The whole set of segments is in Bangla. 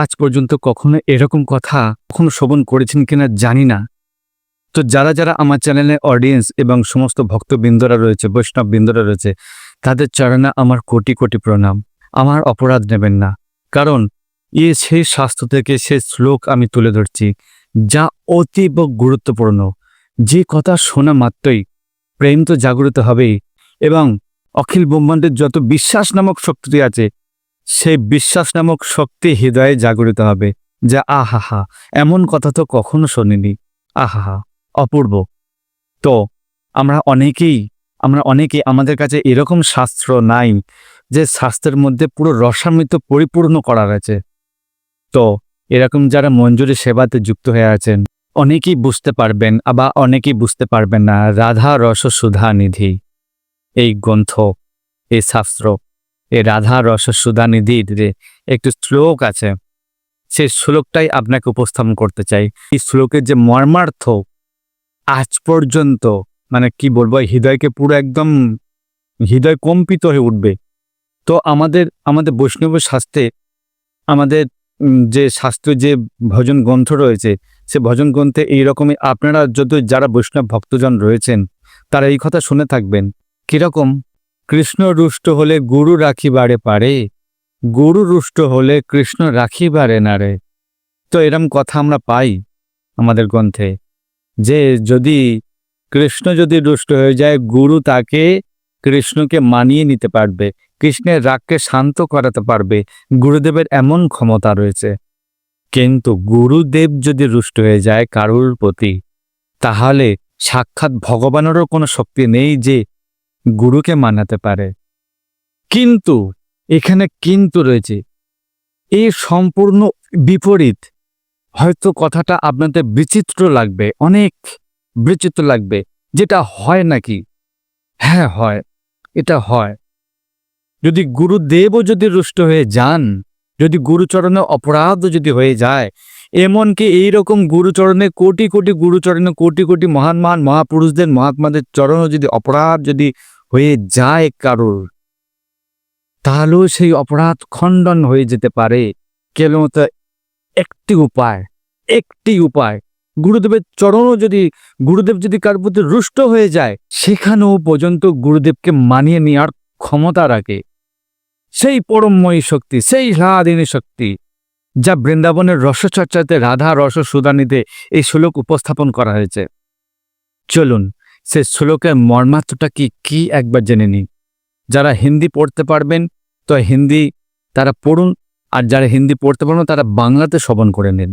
আজ পর্যন্ত কখনো এরকম কথা কখনো শ্রবণ করেছেন কিনা জানি না। তো যারা যারা আমার চ্যানেলে অডিয়েন্স এবং সমস্ত ভক্তবৃন্দরা রয়েছে বৈষ্ণব বৃন্দরা রয়েছে, তাদের চরণে আমার কোটি কোটি প্রণাম। আমার অপরাধ নেবেন না। কারণ এ সেই শাস্ত্র থেকে সেই শ্লোক আমি তুলে ধরছি, যা অতীব গুরুত্বপূর্ণ। যে কথা শোনা মাত্রই প্রেম তো জাগ্রত হবেই এবং অখিল ব্রহ্মাণ্ডের যত বিশ্বাস নামক শক্তি আছে সেই বিশ্বাস নামক শক্তি হৃদয়ে জাগরিত হবে যা, আহাহা, এমন কথা তো কখনো শোনিনি। আহাহা, অপূর্ব। তো, আমরা অনেকেই আমরা অনেকেই আমাদের কাছে এরকম শাস্ত্র নাই যে, শাস্ত্রের মধ্যে পুরো রসামৃত পরিপূর্ণ করা আছে। তো, এরকম যারা মঞ্জুরি সেবাতে যুক্ত হয়ে আছেন, অনেকেই বুঝতে পারবেন, আবার অনেকেই বুঝতে পারবেন না, রাধা রস সুধা নিধি। এই গ্রন্থ, এই শাস্ত্র এই রাধা রস সুধা নিধির যে একটু শ্লোক আছে, সেই শ্লোকটাই আপনাকে উপস্থাপন করতে চাই। এই শ্লোকের যে মর্মার্থ, আজ পর্যন্ত মানে কি বলব হৃদয়কে পুরো একদম হৃদয় কম্পিত হয়ে উঠবে। তো আমাদের আমাদের বৈষ্ণব শাস্ত্রে, আমাদের যে শাস্ত্রীয় যে ভজন গ্রন্থ রয়েছে, সে ভজন গ্রন্থে এইরকমই আপনারা যত যারা বৈষ্ণব ভক্তজন রয়েছেন, তারা এই কথা শুনে থাকবেন। কীরকম? কৃষ্ণ রুষ্ট হলে গুরু রাখিবারে পারে, গুরু রুষ্ট হলে কৃষ্ণ রাখি রাখিবারে না রে। তো এরম কথা আমরা পাই আমাদের গ্রন্থে, যে যদি কৃষ্ণ যদি রুষ্ট হয়ে যায়, গুরু তাকে কৃষ্ণকে মানিয়ে নিতে পারবে, কৃষ্ণের রাগকে শান্ত করাতে পারবে, গুরুদেবের এমন ক্ষমতা রয়েছে। কিন্তু গুরুদেব যদি রুষ্ট হয়ে যায় কারুর প্রতি, তাহলে সাক্ষাৎ ভগবানেরও কোনো শক্তি নেই যে গুরুকে মানাতে পারে। কিন্তু, এখানে কিন্তু রয়েছে। এই সম্পূর্ণ বিপরীত। হয়তো কথাটা আপনাদের বিচিত্র লাগবে, অনেক বিচিত্র লাগবে, যেটা হয় নাকি? হ্যাঁ হয়। এটা হয়। যদি গুরুদেবও যদি রুষ্ট হয়ে যান, যদি গুরুচরণে অপরাধ যদি হয়ে যায়, এমনকি এইরকম গুরুচরণে কোটি কোটি গুরুচরণে কোটি কোটি মহান মহান মহাপুরুষদের, মহাত্মাদের চরণও যদি অপরাধ যদি হয়ে যায় কারোর। তাহলেও সেই অপরাধ খণ্ডন হয়ে যেতে পারে। কেবলমাত্র একটি উপায় একটি উপায়। গুরুদেবের চরণও যদি, গুরুদেব যদি কার প্রতি রুষ্ট হয়ে যায়, সেখানেও পর্যন্ত গুরুদেবকে মানিয়ে নেওয়ার ক্ষমতা রাখে। সেই পরমময়ী শক্তি, সেই হ্লাদিনী শক্তি, যা বৃন্দাবনের রসচর্চাতে, রাধা রস সুদানিতে এই শ্লোক উপস্থাপন করা হয়েছে। চলুন সে শ্লোকের মর্মার্থটা কি কি একবার জেনে নিন। যারা হিন্দি পড়তে পারবেন, তো হিন্দি তারা পড়ুন, আর যারা হিন্দি পড়তে পারবেন, তারা বাংলাতে শ্রবণ করে নিন।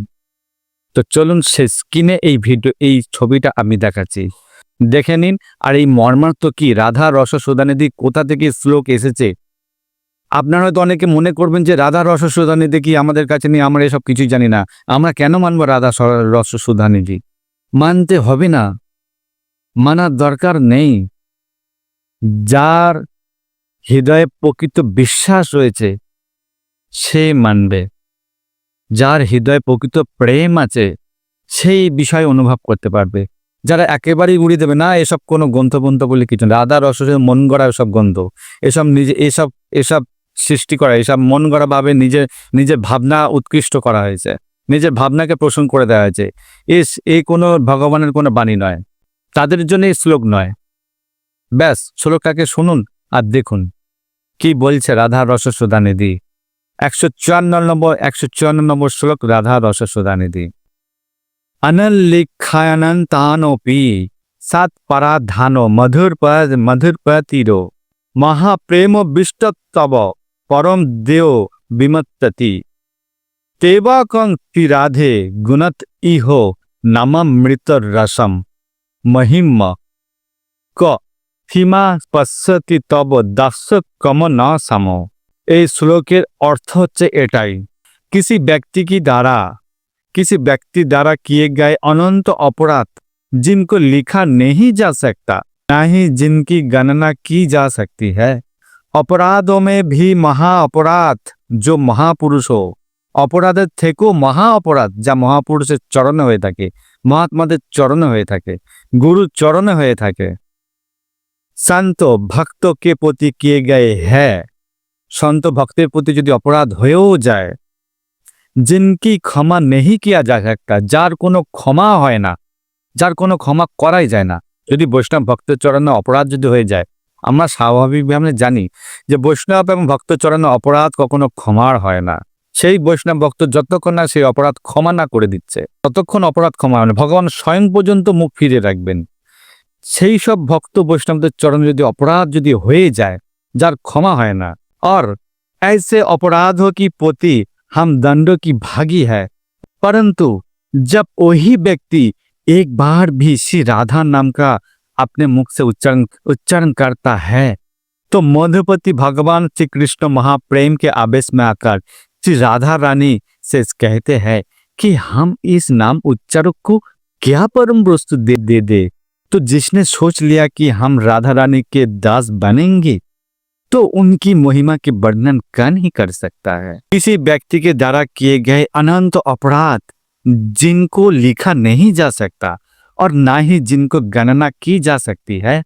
তো চলুন সে স্ক্রিনে এই ভিডিও, এই ছবিটা আমি দেখাচ্ছি। দেখে নিন, আর এই মর্মার্থ কি, রাধা রস সুদানিধি কোথা থেকে শ্লোক এসেছে? আপনারা হয়তো অনেকে মনে করবেন যে, রাধা রস কি আমাদের কাছে নেই, আমরা এসব কিছুই জানি না। আমরা কেন মানবো রাধা রস মানতে হবে না। মানার দরকার নেই। যার হৃদয়ে প্রকৃত বিশ্বাস রয়েছে, সে মানবে। যার হৃদয়ে প্রকৃত প্রেম আছে, সেই বিষয় অনুভব করতে পারবে। যারা একেবারেই উড়িয়ে দেবে, না, এসব কোনো গ্রন্থবন্ত বলে কিছু না। রাধা রসের মন গড়া এসব গ্রন্থ। এসব নিজে, এসব এসব সৃষ্টি করা, এসব মন গড়া ভাবে নিজের নিজের ভাবনা উৎকৃষ্ট করা হয়েছে। নিজের ভাবনাকে পোষণ করে দেওয়া হয়েছে। এস এই কোনো ভগবানের কোনো বাণী নয়। তাদের জন্য শ্লোক নয়। ব্যাস শ্লোকাকে শুনুন আর দেখুন। কি বলছে রাধা রস একশো চুয়ান্ন নম্বর, একশো চুয়ান্ন নম্বর শ্লোক রাধা রস সুদানিধি অনলিখায়নন্তানোপি সাত পরাধান মধুর পতিরো মহাপ্রেম বিষ্টতব পরম দেও বিমত্ততি। তেবাকং রাধে গুণত ইহ নামামৃত রসম মহিম ক সীমা পশ্যতি তব দাস কম ন সম এই শ্লোকের অর্থ হচ্ছে এটাই किसी व्यक्ति की द्वारा किसी व्यक्ति द्वारा किए गए अनंत अपराध जिनको लिखा नहीं जा सकता ना ही जिनकी गणना की जा सकती है अपराधों में भी महा अपराध जो महापुरुष हो অপরাধের থেকেও মহা অপরাধ যা মহাপুরুষের চরণে হয়ে থাকে মহাত্মাদের চরণে হয়ে থাকে গুরু চরণে হয়ে থাকে। শান্ত ভক্ত কে প্রতি কে গায়ে হ্যাঁ? সন্ত ভক্তের প্রতি যদি অপরাধ হয়েও যায়, জিনকি ক্ষমা নেহি কিয়া যা একটা, যার কোনো ক্ষমা হয় না, যার কোনো ক্ষমা করাই যায় না। যদি বৈষ্ণব ভক্তের চরণে অপরাধ যদি হয়ে যায়, আমরা স্বাভাবিকভাবে জানি যে বৈষ্ণব এবং ভক্ত চরণে অপরাধ কখনো ক্ষমার হয় না। সেই বৈষ্ণব ভক্ত যতক্ষণ না সেই অপরাধ ক্ষমা না করে দিচ্ছে ততক্ষণ অপরাধ ক্ষমা হয় না ভগবান স্বয়ং পর্যন্ত মুখ ফিরে রাখবেন সেই সব ভক্ত বৈষ্ণবদের চরণে যদি অপরাধ যদি হয়ে যায় যার ক্ষমা হয় না और ऐसे अपराधों की पोती हम दंडों की भागी है परंतु जब वही व्यक्ति एक बार भी श्री राधा नाम का अपने मुख से उच्चारण उच्चारण करता है तो मधुपति भगवान श्री कृष्ण महाप्रेम के आवेश में आकर श्री राधा रानी से कहते हैं कि हम इस नाम उच्चारक को क्या परम वस्तु दे दे दे? तो जिसने सोच लिया कि हम राधा रानी के दास बनेंगे तो उनकी महिमा के वर्णन का नहीं कर सकता है? किसी व्यक्ति के द्वारा किए गए अनंत अपराध जिनको लिखा नहीं जा सकता और ना ही जिनको गणना की जा सकती है,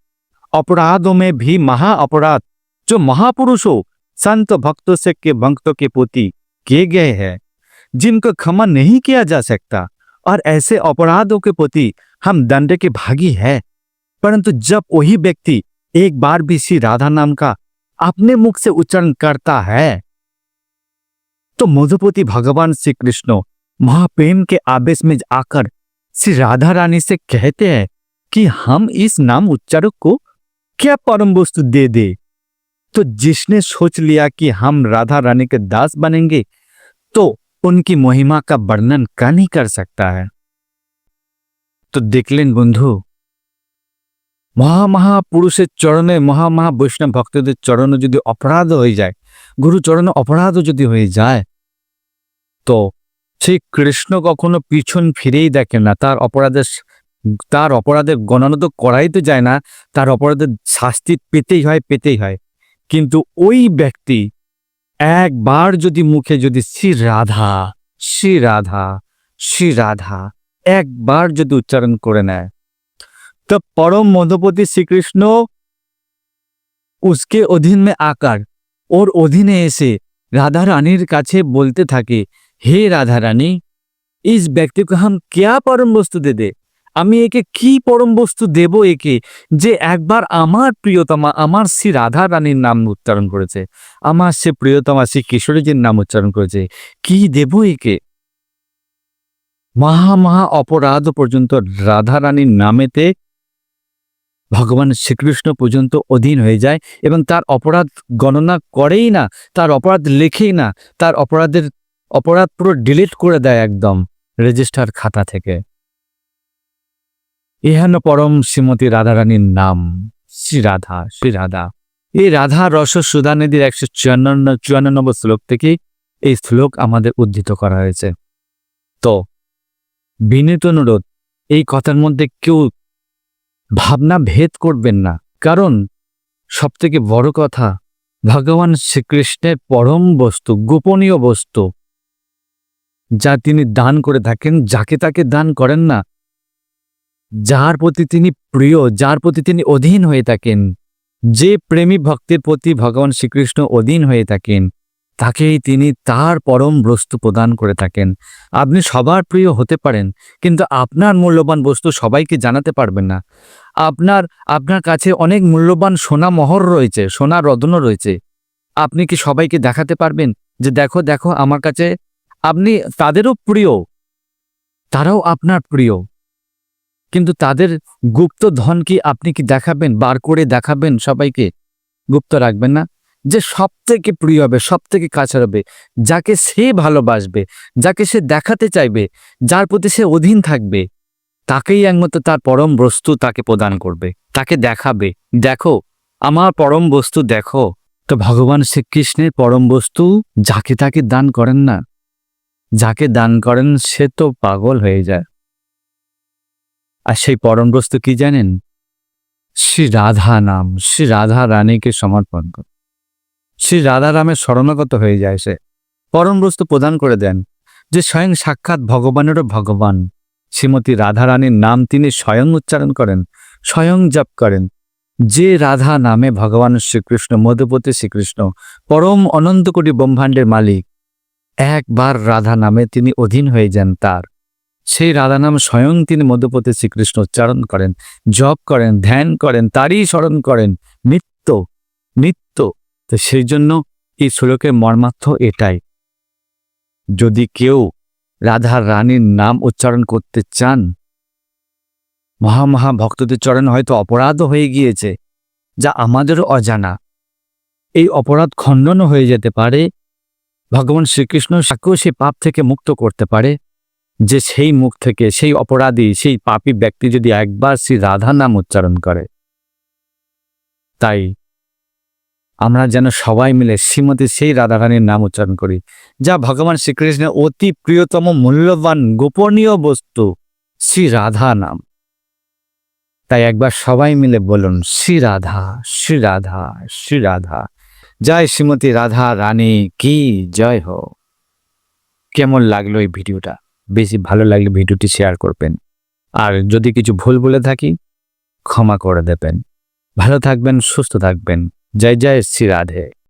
अपराधों में भी महा अपराध, जो महापुरुषों संत भक्तों से के भक्तों के प्रति किए गए हैं, जिनको क्षमा नहीं किया जा सकता, और ऐसे अपराधों के प्रति हम दंड के भागी है। परंतु जब वही व्यक्ति एक बार भी श्री राधा नाम का अपने मुख से उच्चारण करता है तो मधुपति भगवान श्री कृष्ण महाप्रेम के आवेश में आकर श्री राधा रानी से कहते हैं कि हम इस नाम उच्चारक को क्या परम वस्तु दे दे? तो जिसने सोच लिया कि हम राधा रानी के दास बनेंगे तो उनकी महिमा का वर्णन का नहीं कर सकता है তো দেখলেন বন্ধু মহা মহাপুরুষের চরণে মহা মহা বৈষ্ণব ভক্তদের চরণে যদি অপরাধ হয়ে যায় গুরু চরণে অপরাধও যদি হয়ে যায় তো সেই কৃষ্ণ কখনো পিছন ফিরেই দেখে না তার অপরাধের স- তার অপরাধের গণনা তো করাই তো যায় না তার অপরাধের শাস্তি পেতেই হয় পেতেই হয় কিন্তু ওই ব্যক্তি একবার যদি মুখে যদি শ্রী রাধা শ্রী রাধা শ্রী রাধা একবার যদি উচ্চারণ করে নেয় तो परम मधुपति श्री कृष्ण उसके अधीन में आकर और অধীনে এসে রাধা রানীর কাছে বলতে থাকে হে রাধা রানী ইস ব্যক্তিকে হাম ক্যা পরম বস্তু দে দে আমি একে কি পরম বস্তু দেব একে যে একবার আমার প্রিয়তমা, আমার শ্রী রাধা রানীর নাম উচ্চারণ করেছে, আমার সে প্রিয়তমা শ্রী কিশোরীজির নাম উচ্চারণ করেছে, কি দেব একে? মহা মহা অপরাধ পর্যন্ত রাধা রানীর নামেতে ভগবান শ্রীকৃষ্ণ পর্যন্ত অধীন হয়ে যায় এবং তার অপরাধ গণনা করেই না, তার অপরাধ লেখেই না, তার অপরাধের, অপরাধ পুরো ডিলিট করে দেয় একদম রেজিস্টার খাতা থেকে। ইহান পরম শ্রীমতী রাধারানীর নাম, শ্রী রাধা শ্রী রাধা। এই রাধা রস সুধা নদীর একশো চুয়ান্ন চুয়ান্ন শ্লোক থেকে এই শ্লোক আমাদের উদ্ধৃত করা হয়েছে। তো, বিনীত অনুরোধ, এই কথার মধ্যে কেউ ভাবনা ভেদ করবেন না। কারণ, সবথেকে বড় কথা, ভগবান শ্রীকৃষ্ণের পরম বস্তু, গোপনীয় বস্তু, যা তিনি দান করে থাকেন, যাকে তাকে দান করেন না যার প্রতি তিনি প্রিয় যার প্রতি তিনি অধীন হয়ে থাকেন, যে প্রেমী ভক্তের প্রতি ভগবান শ্রীকৃষ্ণ অধীন হয়ে থাকেন, তাকেই তিনি তার পরম বস্তু প্রদান করে থাকেন। আপনি সবার প্রিয় হতে পারেন, কিন্তু আপনার মূল্যবান বস্তু সবাইকে জানাতে পারবেন না। আপনার আপনার কাছে অনেক মূল্যবান সোনা মহর রয়েছে, সোনা রত্ন রয়েছে। আপনি কি সবাইকে দেখাতে পারবেন যে দেখো দেখো আমার কাছে আপনি তাদেরও প্রিয়, তারাও আপনার প্রিয়? কিন্তু তাদের গুপ্ত ধন কি আপনি কি দেখাবেন? বার করে দেখাবেন সবাইকে? গুপ্ত রাখবেন না? যে সব থেকে প্রিয় হবে সব থেকে কাছে হবে, যাকে সে ভালোবাসবে, যাকে সে দেখাতে চাইবে, যার প্রতি সে অধীন থাকবে, তাকেই একমাত্র তার পরম বস্তু তাকে প্রদান করবে, তাকে দেখাবে। দেখো, আমার পরম বস্তু দেখো। তো ভগবান শ্রীকৃষ্ণের পরম বস্তু যাকে তাকে দান করেন না, যাকে দান করেন সে তো পাগল হয়ে যায়। আর সেই পরম বস্তু কি জানেন? শ্রী রাধা নাম শ্রী রাধা রানীকে সমর্পণ কর। শ্রী রাধা রামের শরণাগত হয়ে যায় সে। পরম বস্তু প্রদান করে দেন যে স্বয়ং সাক্ষাৎ ভগবানেরও ভগবান। শ্রীমতী রাধারানীর নাম তিনি স্বয়ং উচ্চারণ করেন, স্বয়ং জপ করেন। যে রাধা নামে ভগবান শ্রীকৃষ্ণ, মধুপতি শ্রীকৃষ্ণ, পরম অনন্ত কোটি ব্রহ্মাণ্ডের মালিক, একবার রাধা নামে তিনি অধীন হয়ে যান তার। সেই রাধা নাম স্বয়ং তিনি মধ্যপতি শ্রীকৃষ্ণ উচ্চারণ করেন, জপ করেন, ধ্যান করেন, তারই স্মরণ করেন, নিত্য নিত্য। তো সেই জন্য এই শ্লোকের মর্মার্থ এটাই। যদি কেউ রাধা রানীর নাম উচ্চারণ করতে চান মহা মহা ভক্তদের চরণ হয়তো অপরাধও হয়ে গিয়েছে, যা আমাদেরও অজানা। এই অপরাধ খণ্ডনও হয়ে যেতে পারে, ভগবান শ্রীকৃষ্ণ সাকেও সে পাপ থেকে মুক্ত করতে পারে। যে সেই মুখ থেকে, সেই অপরাধী, সেই পাপী ব্যক্তি যদি একবার শ্রী রাধা নাম উচ্চারণ করে, তাই আমরা যেন সবাই মিলে শ্রীমতী সেই রাধারানীর নাম উচ্চারণ করি, যা ভগবান শ্রীকৃষ্ণের অতি প্রিয়তম, মূল্যবান, গোপনীয় বস্তু, শ্রী রাধা নাম। তাই একবার সবাই মিলে বলুন, শ্রী রাধা শ্রী রাধা শ্রী রাধা, জয় শ্রীমতী রাধা রানী, কি জয় হো। কেমন লাগল এই ভিডিওটা? বেশি ভালো লাগলে ভিডিওটি শেয়ার করবেন। আর যদি কিছু ভুল বলে থাকি, ক্ষমা করে দেবেন। ভালো থাকবেন, সুস্থ থাকবেন। জয় জয়, শ্রী রাধে।